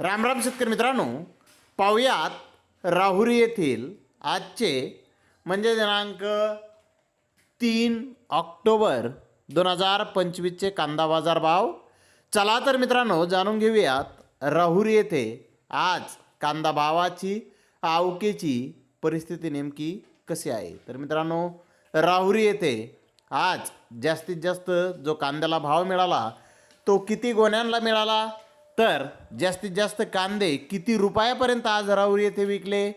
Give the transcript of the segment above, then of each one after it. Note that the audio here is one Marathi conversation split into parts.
राम राम शेतकरी मित्रांनो पाहुयात राहुरी येथील आजचे म्हणजे दिनांक तीन ऑक्टोबर दोन हजार पंचवीसचे कांदा बाजार भाव. चला तर मित्रांनो जाणून घेऊयात राहुरी येथे आज कांदा भावाची आवकेची परिस्थिती नेमकी कशी आहे. तर मित्रांनो राहुरी येथे आज जास्तीत जास्त जो कांद्याला भाव मिळाला तो किती गोण्यांना मिळाला? तर जास्तीत जास्त कांदे किती रुपयापर्यंत आज राहुरी येथे विकले?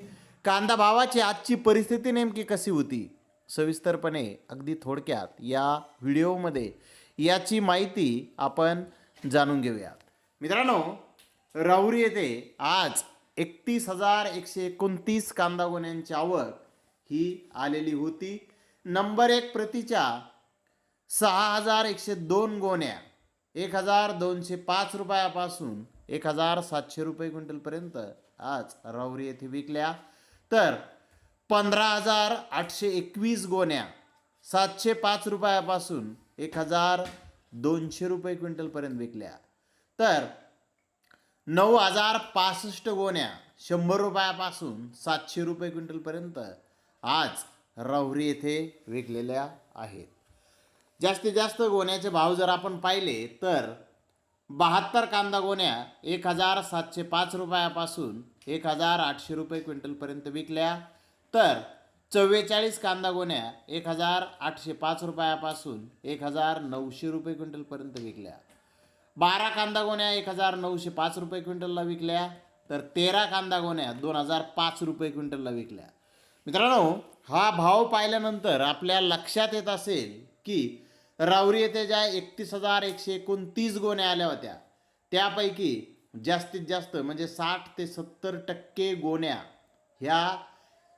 कांदा भावाची आजची परिस्थिती नेमकी कशी होती? सविस्तरपणे अगदी थोडक्यात या व्हिडिओमध्ये याची माहिती आपण जाणून घेऊयात. मित्रांनो राहुरी येथे आज एकतीस हजार एकशे एकोणतीस कांदा गोण्यांची आवक ही आलेली होती. नंबर एक प्रतीच्या सहा हजार एकशे दोन गोण्या. एक हजार दोनशे पाच रुपयापासून एक हजार सातशे रुपये क्विंटलपर्यंत आज राहुरी येथे विकल्या. तर पंधरा हजार आठशे एकवीस गोण्या सातशे पाच रुपयापासून एक हजार दोनशे रुपये क्विंटलपर्यंत विकल्या. तर नऊ हजार पासष्ट गोण्या शंभर रुपयापासून सातशे रुपये क्विंटलपर्यंत आज राहुरी येथे विकलेल्या आहेत. जास्तीत जास्त गोण्याचे भाव जर आपण पाहिले तर बहात्तर कांदा गोण्या एक हजार सातशे पाच रुपयापासून एक हजार आठशे रुपये क्विंटलपर्यंत विकल्या. तर चव्वेचाळीस कांदा गोण्या एक हजार आठशे पाच रुपयापासून एक हजार नऊशे रुपये क्विंटलपर्यंत विकल्या. बारा कांदा गोण्या एक हजार नऊशे पाच रुपये क्विंटलला विकल्या. तर तेरा कांदा गोण्या दोन हजार पाच रुपये क्विंटलला विकल्या. मित्रांनो हा भाव पाहिल्यानंतर आपल्या लक्षात येत असेल की रावरी येथे ज्या एकतीस हजार एकशे एकोणतीस गोण्या आल्या होत्या त्यापैकी जास्तीत जास्त म्हणजे साठ ते सत्तर टक्के गोण्या ह्या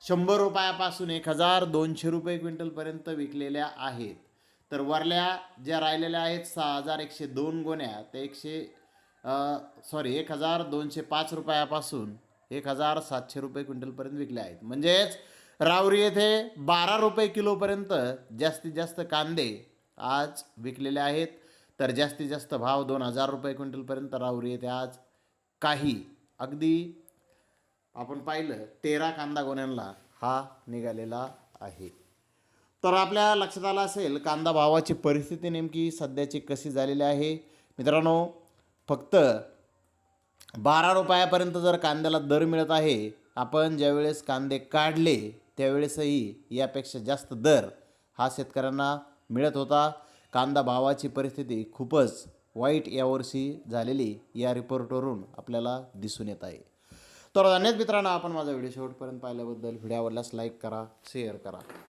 शंभर रुपयापासून एक हजार दोनशे रुपये क्विंटलपर्यंत विकलेल्या आहेत. तर वरल्या ज्या राहिलेल्या आहेत सहा हजार एकशे दोन गोण्या त्या एकशे सॉरी एक हजार दोनशे पाच रुपयापासून एक हजार सातशे रुपये क्विंटलपर्यंत विकले आहेत. म्हणजेच रावरी येथे बारा रुपये किलोपर्यंत जास्तीत जास्त कांदे आज विकलेले आहेत. तर जास्तीत जास्त भाव दोन हजार रुपये क्विंटलपर्यंत रावरी येते आज. काही अगदी आपण पाहिलं तेरा कांदा गोण्यांना हा निघालेला आहे. तर आपल्या लक्षात आलं असेल कांदा भावाची परिस्थिती नेमकी सध्याची कशी झालेली आहे. मित्रांनो फक्त बारा रुपयापर्यंत जर कांद्याला दर मिळत आहे आपण ज्यावेळेस कांदे काढले त्यावेळेसही यापेक्षा जास्त दर हा शेतकऱ्यांना मिळत होता. कांदा भावाची परिस्थिती खूपच वाईट यावर्षी झालेली या रिपोर्टवरून आपल्याला दिसून येत आहे. तर धन्यवाद मित्रांनो आपण माझा व्हिडिओ शेवटपर्यंत पाहिल्याबद्दल व्हिडिओ आवडल्यास लाईक करा शेअर करा.